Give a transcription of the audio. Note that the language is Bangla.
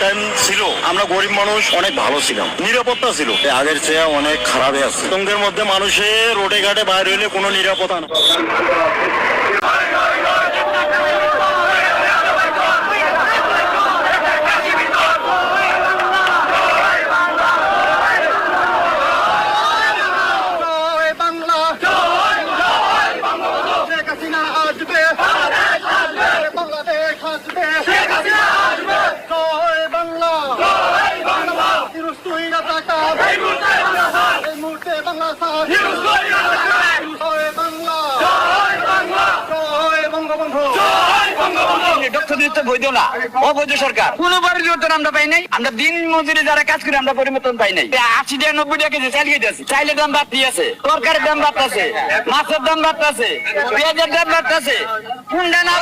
টাইম ছিল, আমরা গরিব মানুষ, অনেক ভালো ছিলাম। নিরাপত্তা ছিল। আগের চেয়ে অনেক খারাপে আছে। মধ্যে মানুষের রোডে ঘাটে বাইরে হইলে কোনো নিরাপত্তা না। সরকার আমরা দিন মজুরি যারা কাজ করে আমরা পরিবর্তন পাই নাই আশি টাকা নব্বই দাম বাড়তি আছে তরকারির দাম বাড়তেছে মাছের দাম বাড়তেছে পেঁয়াজের দাম বাড়তেছে কোনটা না